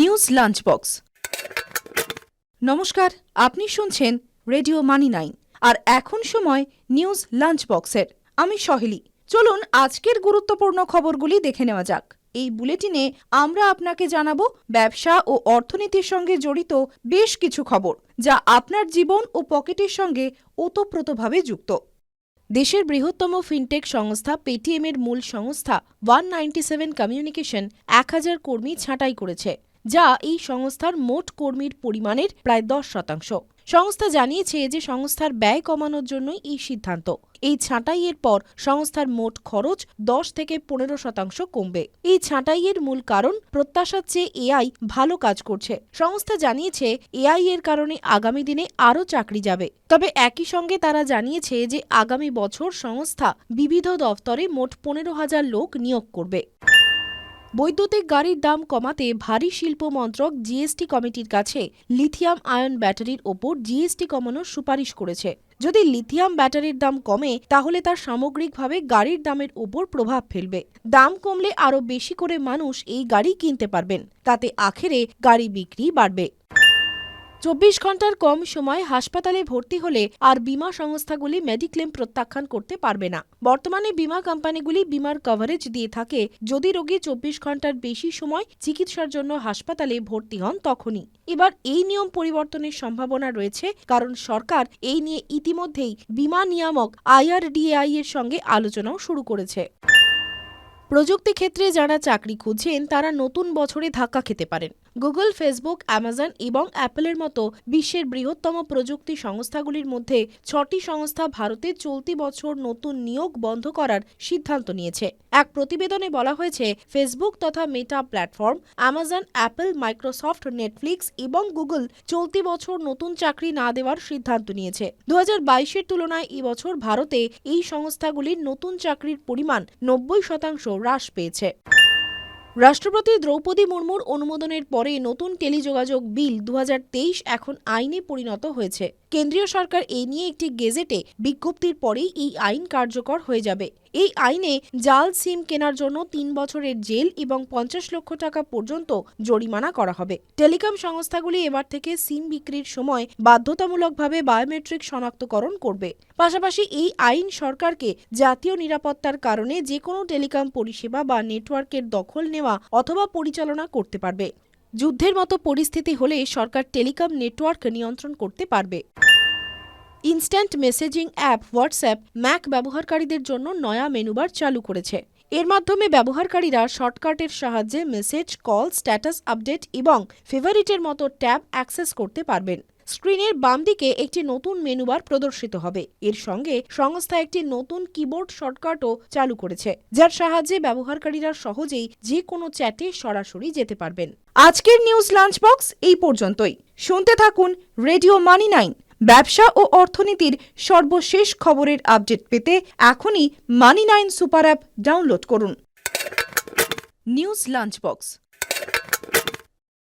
News lunch box নমস্কার, আপনি শুনছেন রেডিও মানি নাইন, আর এখন সময় নিউজ লাঞ্চ বক্সের আমি সহেলি। চলুন আজকের গুরুত্বপূর্ণ খবরগুলি দেখে নেওয়া যাক। এই বুলেটিনে আমরা আপনাকে জানাব ব্যবসা ও অর্থনীতির সঙ্গে জড়িত বেশ কিছু খবর, যা আপনার জীবন ও পকেটের সঙ্গে ওতপ্রোতভাবে যুক্ত। দেশের বৃহত্তম ফিনটেক সংস্থা পেটিএমের মূল সংস্থা ওয়ান নাইনটি সেভেন কমিউনিকেশন এক হাজার কর্মী ছাঁটাই করেছে। যা এই সংস্থার মোট কর্মীর পরিমাণের প্রায় দশ শতাংশ। সংস্থা জানিয়েছে যে সংস্থার ব্যয় কমানোর জন্যই এই সিদ্ধান্ত। এই ছাঁটাইয়ের পর সংস্থার মোট খরচ দশ থেকে পনেরো শতাংশ কমবে। এই ছাঁটাইয়ের মূল কারণ প্রত্যাশার চেয়ে এআই ভালো কাজ করছে। সংস্থা জানিয়েছে, এআই এর কারণে আগামী দিনে আরও চাকরি যাবে। তবে একই সঙ্গে তারা জানিয়েছে যে আগামী বছর সংস্থা বিবিধ দফতরে মোট পনেরো হাজার লোক নিয়োগ করবে। বৈদ্যুতিক গাড়ির দাম কমাতে ভারী শিল্প মন্ত্রক জিএসটি কমিটির কাছে লিথিয়াম আয়ন ব্যাটারির ওপর জিএসটি কমানোর সুপারিশ করেছে। যদি লিথিয়াম ব্যাটারির দাম কমে, তাহলে তার সামগ্রিকভাবে গাড়ির দামের উপর প্রভাব ফেলবে। দাম কমলে আরও বেশি করে মানুষ এই গাড়ি কিনতে পারবেন। তাতে আখেরে গাড়ি বিক্রি বাড়বে। চব্বিশ ঘণ্টার কম সময় হাসপাতালে ভর্তি হলে আর বীমা সংস্থাগুলি মেডিক্লেম প্রত্যাখ্যান করতে পারবে না। বর্তমানে বীমা কোম্পানিগুলি বীমার কভারেজ দিয়ে থাকে। যদি রোগী চব্বিশ ঘণ্টার বেশি সময় চিকিৎসার জন্য হাসপাতালে ভর্তি হন তখনই। এবার এই নিয়ম পরিবর্তনের সম্ভাবনা রয়েছে, কারণ সরকার এই নিয়ে ইতিমধ্যেই বীমা নিয়ামক আইআরডিএআই এর সঙ্গে আলোচনাও শুরু করেছে। প্রযুক্তি ক্ষেত্রে যারা চাকরি খুঁজছেন, তারা নতুন বছরে ধাক্কা খেতে পারেন। গুগল, ফেসবুক, অ্যামাজন এবং অ্যাপলের মতো বিশ্বের বৃহত্তম প্রযুক্তি সংস্থাগুলির মধ্যে ছটি সংস্থা ভারতে চলতি বছর নতুন নিয়োগ বন্ধ করার সিদ্ধান্ত নিয়েছে। এক প্রতিবেদনে বলা হয়েছে, ফেসবুক তথা Meta platform Amazon Apple Microsoft Netflix এবং গুগল চলতি বছর নতুন চাকরি না দেওয়ার সিদ্ধান্ত নিয়েছে। দু হাজার তুলনায় এবছর ভারতে এই সংস্থাগুলির নতুন চাকরির পরিমাণ নব্বই শতাংশ হ্রাস পেয়েছে। রাষ্ট্রপতি দ্রৌপদী মুর্মুর অনুমোদনের পরে নতুন টেলিযোগাযোগ বিল দু হাজার তেইশ এখন আইনে পরিণত হয়েছে। কেন্দ্রীয় সরকার এ নিয়ে একটি গেজেটে বিজ্ঞপ্তির পরেই এই আইন কার্যকর হয়ে যাবে। এই আইনে জাল সিম কেনার জন্য তিন বছরের জেল এবং পঞ্চাশ লক্ষ টাকা পর্যন্ত জরিমানা করা হবে। টেলিকম সংস্থাগুলি এবার থেকে সিম বিক্রির সময় বাধ্যতামূলকভাবে বায়োমেট্রিক শনাক্তকরণ করবে। পাশাপাশি এই আইন সরকারকে জাতীয় নিরাপত্তার কারণে যে কোনো টেলিকম পরিষেবা বা নেটওয়ার্কের দখল নেওয়া অথবা পরিচালনা করতে পারবে। যুদ্ধের মতো পরিস্থিতি হলে সরকার টেলিকম নেটওয়ার্ক নিয়ন্ত্রণ করতে পারবে। Instant messaging app WhatsApp Mac ব্যবহারকারীদের জন্য নয়া মেনুবার চালু করেছে। এর মাধ্যমে ব্যবহারকারীরা শর্টকাটের সাহায্যে মেসেজ, কল, স্ট্যাটাস আপডেট এবং ফেভারিটের মতো ট্যাব অ্যাক্সেস করতে পারবেন। স্ক্রিনের বাম দিকে একটি নতুন মেনুবার প্রদর্শিত হবে। এর সঙ্গে সংস্থা একটি নতুন কিবোর্ড শর্টকাটও চালু করেছে, যার সাহায্যে ব্যবহারকারীরা সহজেই যে কোনো চ্যাটে সরাসরি যেতে পারবেন। আজকের নিউজ লাঞ্চ বক্স এই পর্যন্তই। শুনতে থাকুন রেডিও মানি নাইন। ব্যবসা ও অর্থনীতির সর্বশেষ খবরের আপডেট পেতে এখনই money nine super app download করুন। News lunch box